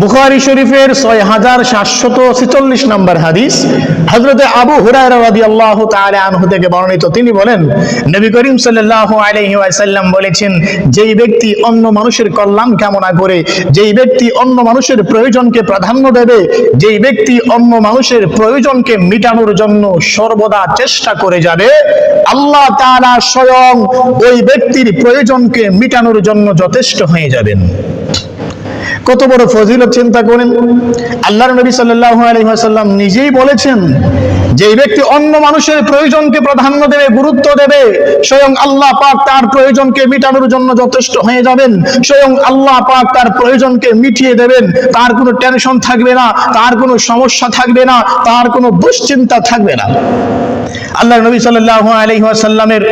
বুখারী শরীফের ছয় হাজার সাতশত ছেচল্লিশ নম্বর হাদিস। হজরতে আবু হুরায়রা রাদিয়াল্লাহু তাআলা আনহু থেকে বর্ণিত। তিনি বলেন, নবী করিম আলাইহি ওয়াসাল্লাম বলেছেন, যেই ব্যক্তি অন্য মানুষের কল্যাণ কামনা করে, যেই ব্যক্তি অন্য মানুষের প্রয়োজনকে প্রাধান্য দেবে, যেই ব্যক্তি অন্য মানুষের প্রয়োজনকে মিটানোর জন্য সর্বদা চেষ্টা করে যাবে, আল্লাহ তাআলা স্বয়ং ওই ব্যক্তির প্রয়োজনকে মিটানোর জন্য যথেষ্ট হয়ে যাবেন। কত বড় ফজিলত চিন্তা করেন? আল্লাহর নবী সাল্লাল্লাহু আলাইহি ওয়াসাল্লাম নিজেই বলেছেন যে ব্যক্তি অন্য মানুষের প্রয়োজনকে প্রাধান্য দেবে, গুরুত্ব দেবে, স্বয়ং আল্লাহ পাক তার প্রয়োজনকে মিটানোর জন্য যথেষ্ট হয়ে যাবেন, স্বয়ং আল্লাহ পাক তার প্রয়োজনকে মিটিয়ে দেবেন, তার কোনো টেনশন থাকবে না, তার কোনো সমস্যা থাকবে না, তার কোনো দুশ্চিন্তা থাকবে না। আল্লাহ নবী সাল্লাল্লাহু আলাইহি ওয়াসাল্লামের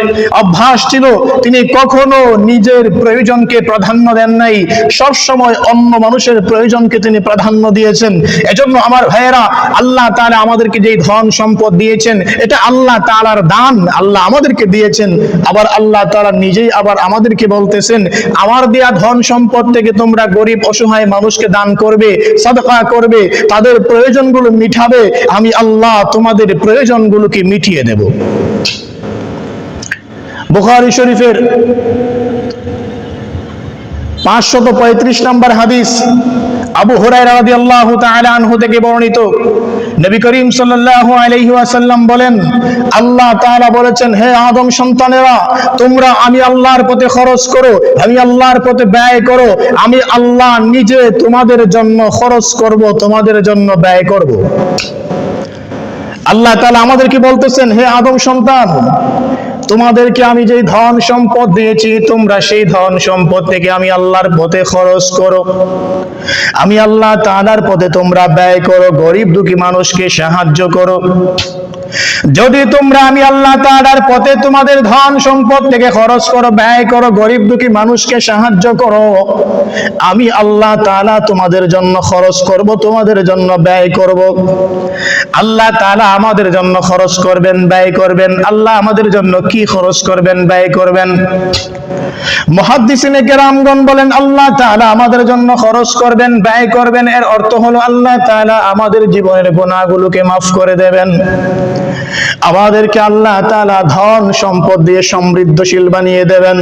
অভ্যাস ছিল, তিনি কখনো নিজের প্রয়োজনকে প্রাধান্য দেন নাই, সবসময় অন্য মানুষের প্রয়োজনকে তিনি প্রাধান্য দিয়েছেন। এজন্য আমার ভাইয়েরা, আল্লাহ তাআলা আমাদেরকে যেই ধন সম্পদ দিয়েছেন, এটা আল্লাহ তাআলার দান, আল্লাহ আমাদেরকে দিয়েছেন। আবার আল্লাহ তাআলা নিজেই আবার আমাদেরকে বলতেছেন, আমার দেয়া ধন সম্পদ থেকে তোমরা গরিব, অসহায় মানুষকে দান করবে, সাদকা করবে, তাদের প্রয়োজনগুলো মিঠাবে আমি আল্লাহ তোমাদের প্রয়োজনগুলোকে মিটিয়ে দেব। বুখারী শরীফের পাঁচশত পঁয়ত্রিশ নম্বর হাদিস। আবু হুরায়রা রাদিয়াল্লাহু তাআলা আনহু থেকে বর্ণিত। নবী করিম সাল্লাল্লাহু আলাইহি বলেন, আল্লাহ তাআলা বলেছেন, হে আদম সন্তানেরা, তোমরা আমি আল্লাহর পথে খরচ করো, আমি আল্লাহর পথে ব্যয় করো, আমি আল্লাহ নিজে তোমাদের জন্য খরচ করব, তোমাদের জন্য ব্যয় করব। আল্লাহ তাআলা আমাদেরকে বলতেছেন, হে আদম সন্তান তোমাদেরকে আমি যে ধন সম্পদ দিয়েছি, তোমরা সেই ধন সম্পদ থেকে আমি আল্লাহর পথে খরচ করো। আমি আল্লাহ তাআলার পথে তোমরা ব্যয় করো, গরিব দুঃখী মানুষকে সাহায্য করো। যদি তোমরা আমি আল্লাহ তাআলার পথে তোমাদের ধন সম্পদ থেকে খরচ করো, ব্যয় করো, গরিব দুঃখী মানুষকে সাহায্য করো, আমি আল্লাহ তাআলা তোমাদের জন্য খরচ করব, তোমাদের জন্য ব্যয় করব। আল্লাহ তাআলা আমাদের জন্য খরচ করবেন, ব্যয় করবেন। আল্লাহ আমাদের জন্য কি খরচ করবেন, ব্যয় করবেন। মহাদিসিনে কেরামগণ বলেন, আল্লাহ তাআলা আমাদের জন্য খরচ করবেন, ব্যয় করবেন। এর অর্থ হলো, আল্লাহ তাআলা আমাদের জীবনের গুনাহগুলোকে মাফ করে দেবেন। আমাদেরকে আল্লাহ তাআলা ধন সম্পদ দিয়ে সমৃদ্ধশীল বানিয়ে দেবেন।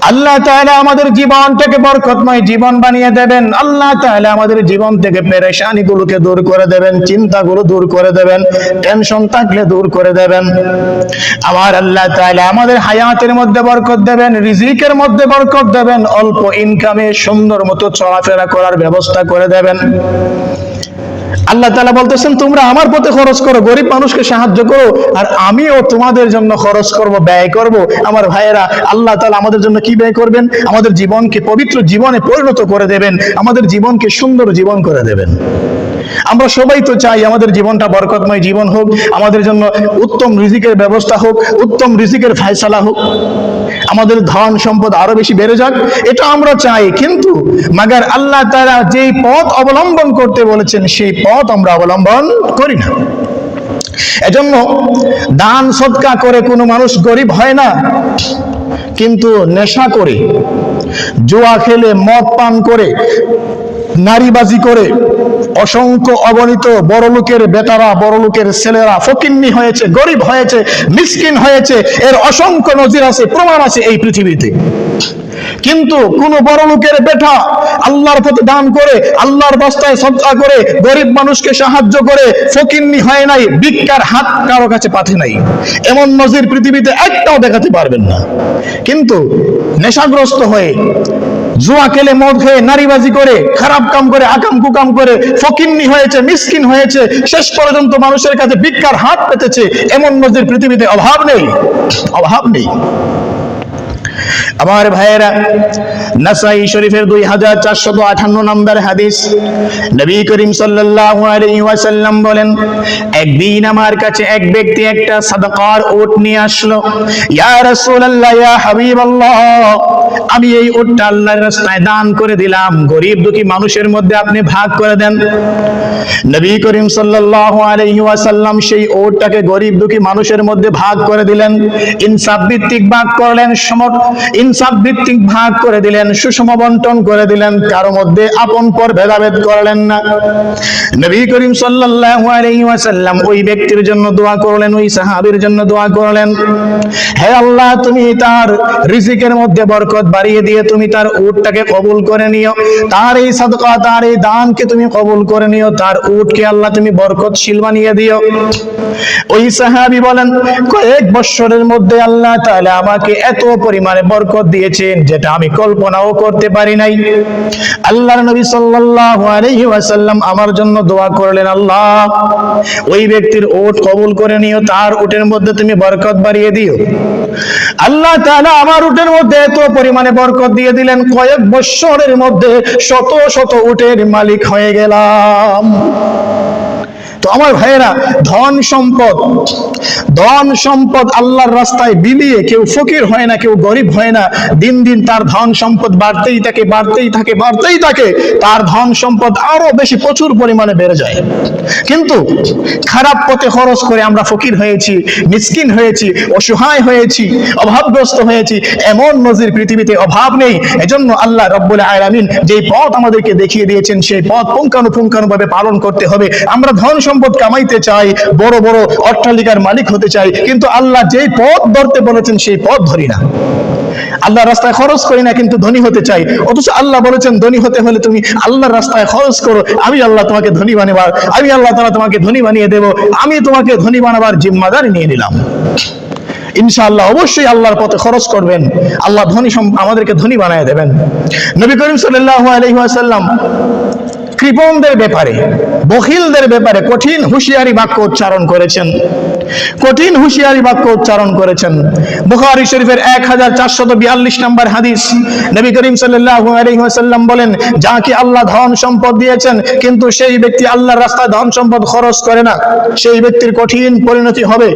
আল্লাহ তাআলা আমাদের জীবনটাকে বরকতময় জীবন বানিয়ে দেবেন। আল্লাহ তাআলা আমাদের জীবন থেকে পেরেশানিগুলোকে দূর করে দেবেন, চিন্তাগুলো দূর করে দেবেন, টেনশন থাকলে দূর করে দেবেন। আমার আল্লাহ তাআলা আমাদের হায়াতের মধ্যে বরকত দেবেন, রিজিকের মধ্যে বরকত দেবেন, অল্প ইনকামে সুন্দর মতো চলাফেরা করার ব্যবস্থা করে দেবেন। আল্লাহ তালা বলতেছেন, তোমরা আমার পথে খরচ করো, গরিব মানুষকে সাহায্য করো, আর আমিও তোমাদের জন্য খরচ করব, ব্যয় করব। আমার ভাইয়েরা, আল্লাহ তালা আমাদের জন্য কি ব্যয় করবেন? আমাদের জীবনকে পবিত্র জীবনে পরিণত করে দেবেন, আমাদের জীবনকে সুন্দর জীবন করে দেবেন। আমরা সবাই তো চাই আমাদের জীবনটা বরকতময় জীবন হোক, আমাদের জন্য উত্তম রিজিকের ব্যবস্থা হোক, উত্তম রিজিকের ফায়সালা হোক। আমাদের ধন সম্পদ আরও বেশি বেড়ে যাক, এটা আমরা চাই। কিন্তু মাগার আল্লাহ তারা যেই পথ অবলম্বন করতে বলেছেন, সেই পথ আমরা অবলম্বন করি না। এজন্য দান সৎকা করে কোনো মানুষ গরিব হয় না। কিন্তু নেশা করে, জুয়া খেলে মদ পান করে নারীবাজি করে অসংখ্য অগণিত বড় লোকের বেটারা বড় লোকের ছেলেরা ফকিন্নি হয়েছে, গরিব হয়েছে, মিসকিন হয়েছে, এর অসংখ্য নজির আছে, প্রমাণ আছে এই পৃথিবীতে। কিন্তু কোন বড় লোকের বেটা আল্লাহর পথে দান করে, আল্লাহর বাস্তায় সজ্জা করে, গরিব মানুষকে সাহায্য করে ফকিন্নি হয় নাই, ভিক্ষার হাত কারও কাছে পাঠে নাই। এমন নজির পৃথিবীতে একটাও দেখাতে পারবেন না। কিন্তু নেশাগ্রস্ত হয়ে জুয়া খেলে মদ খেয়ে নারীবাজি করে, খারাপ কাম করে, আকাম কুকাম করে, ফকিন্নি হয়েছে, মিসকিন হয়েছে, শেষ পর্যন্ত মানুষের কাছে ভিক্ষার হাত পেতেছে, এমন নজির পৃথিবীতে অভাব নেই অভাব নেই। আমার ভাইয়েরা নাসাই শরীফের দুই হাজার চারশত আঠান্ন নম্বর হাদিস। নবী করিম সাল্লাল্লাহু আলাইহি বলেন, একদিন আমার কাছে এক ব্যক্তি একটা সাদাকার ওট নিয়ে আসলো। ইয়া রাসূলুল্লাহ, ইয়া হাবিবাল্লাহ, আমি এই ওটটা আল্লাহর রাস্তায় দান করে দিলাম। গরিব দুঃখী মানুষের মধ্যে আপনি ভাগ করে দেন। নবী করিম সাল্লাল্লাহু আলাইহি সেই ওটটাকে গরিব দুঃখী মানুষের মধ্যে ভাগ করে দিলেন। ইনসাফ ভিত্তিক ভাগ করলেন সমট ইনসাফ ভিত্তিক ভাগ করে দিলেন। দিলেন সুষম বন্টন করে দিলেন, কারও মধ্যে আপন পর ভেদাভেদ করলেন না। নবী করিম সাল্লাল্লাহু আলাইহি ওয়াসাল্লাম ওই ব্যক্তির জন্য দোয়া করলেন, ওই সাহাবীর জন্য দোয়া করলেন। হে আল্লাহ, তুমি তার রিজিকের মধ্যে বরকত বাড়িয়ে দিয়ে তুমি তার উটটাকে কবুল করে নিও। তার এই সাদকা, তার এই দানকে তুমি কবুল করে নিও। তার উটকে আল্লাহ তুমি বরকতশীল বানিয়ে দিও। ওই সাহাবী বলেন, কয়েক বছরের মধ্যে আল্লাহ তাআলা আমাকে এত পরিমাণে বরকত দিয়েছেন, যেটা আমি কল্পনাও করতে পারি নাই। আল্লাহর নবী সাল্লাল্লাহু আলাইহি ওয়াসাল্লাম আমার জন্য দোয়া করলেন, আল্লাহ, ওই ব্যক্তির ওট কবুল করে নিও, তার উটের মধ্যে তুমি বরকত বাড়িয়ে দিও। আল্লাহ তাআলা আমার উটের মধ্যে এত পরিমাণে বরকত দিয়ে দিলেন, কয়েক বছরের মধ্যে শত শত উটের মালিক হয়ে গেলাম। তো আমার ভাইয়েরা, ধন সম্পদ ধন সম্পদ আল্লাহর রাস্তায় বিলিয়ে কেউ ফকির হয় না, কেউ গরিব হয় না, দিন দিন তার ধন সম্পদ বাড়তেই থাকে বাড়তেই থাকে বাড়তেই থাকে, তার ধন সম্পদ আরও বেশি প্রচুর পরিমাণে বেড়ে যায়। কিন্তু খারাপ পথে খরচ করে আমরা ফকির হয়েছি, মিসকিন হয়েছি, অসহায় হয়েছি, অভাবগ্রস্ত হয়েছি, এমন নজির পৃথিবীতে অভাব নেই। এজন্য আল্লাহ রব্বুল আলামিন যেই পথ আমাদেরকে দেখিয়ে দিয়েছেন, সেই পথ পুঙ্খানুপুঙ্খানুভাবে পালন করতে হবে। আমরা ধন সম্পদ কামাইতে চাই, বড় বড় অট্টালিকার মালিক হতে চাই, কিন্তু আল্লাহ যেই পথ ধরতে বলেছেন সেই পথ ধরি না। আল্লাহ রাস্তায় খরচ করি না, কিন্তু ধনী হতে চাই। অথচ আল্লাহ বলেছেন, ধনী হতে হলে তুমি আল্লাহর রাস্তায় খরচ করো। আমি আল্লাহ তোমাকে ধনী বানাবার, আমি আল্লাহ তাআলা তোমাকে ধনী বানিয়ে দেব। আমি তোমাকে ধনী বানাবার জিম্মাদারি নিয়ে নিলাম। ইনশাআল্লাহ অবশ্যই আল্লাহর পথে খরচ করবেন। আল্লাহ ধনী আমাদেরকে ধনী বানিয়ে দেবেন। নবী করিম সাল্লাল্লাহু আলাইহি ওয়াসাল্লাম কৃপণদের ব্যাপারে, বখিলদের ব্যাপারে কঠিন হুঁশিয়ারি বাক্য উচ্চারণ করেছেন। কঠিন হুঁশিয়ারি বাক্য উচ্চারণ করেছেন। বুখারী শরীফের এক হাজার চারশত বিয়াল্লিশ নম্বর হাদিস। নবী করিম ওয়াসাল্লাম বলেন যাকে আল্লাহ ধন সম্পদ দিয়েছেন, কিন্তু সেই ব্যক্তি আল্লাহর রাস্তায় ধন সম্পদ খরচ করে না। সেই ব্যক্তির কঠিন পরিণতি হবে।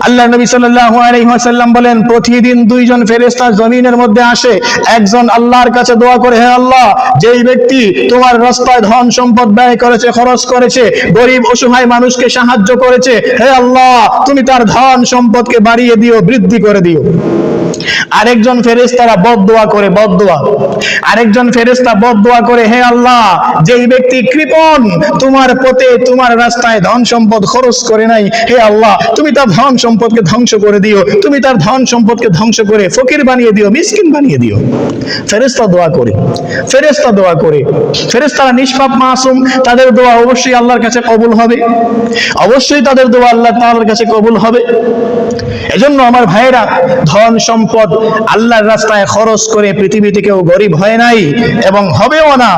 আল্লাহ নবী সাল্লাল্লাহু আলাইহি ওয়াসাল্লাম বলেন, প্রতিদিন দুইজন ফেরেশতা জমিনের মধ্যে আসে, একজন আল্লাহর কাছে দোয়া করে, হে আল্লাহ, যেই ব্যক্তি তোমার রাস্তায় ধন সম্পদ ব্যয় করেছে, খরচ করেছে, গরিব অসহায় মানুষকে সাহায্য করেছে, হে আল্লাহ, তুমি তার ধন সম্পদকে বাড়িয়ে দিও, বৃদ্ধি করে দিও। আরেকজন ফেরেশতারা বদদোয়া করে, বদদোয়া। আরেকজন ফেরেশতা বদদোয়া করে, হে আল্লাহ, যেই ব্যক্তি কৃপণ, তোমার পথে, তোমার রাস্তায় ধন সম্পদ খরচ করে নাই, হে আল্লাহ, তুমি তার ধন সম্পদকে ধ্বংস করে দিও, তুমি তার ধন সম্পদকে ধ্বংস করে ফকির বানিয়ে দিও, মিসকিন বানিয়ে দিও। ফেরেশতা দোয়া করে, ফেরেশতা দোয়া করে। ফেরেশতারা নিষ্পাপ মাসুম, তাদের দোয়া অবশ্যই আল্লাহর কাছে কবুল হবে। অবশ্যই তাদের দোয়া আল্লাহ তাআলার কাছে কবুল হবে। এজন্য আমার ভাইয়েরা, ধন সম্পদ আল্লাহর রাস্তায় খরচ করে পৃথিবীতে কেউ গরিব হয় নাই এবং হবেও না।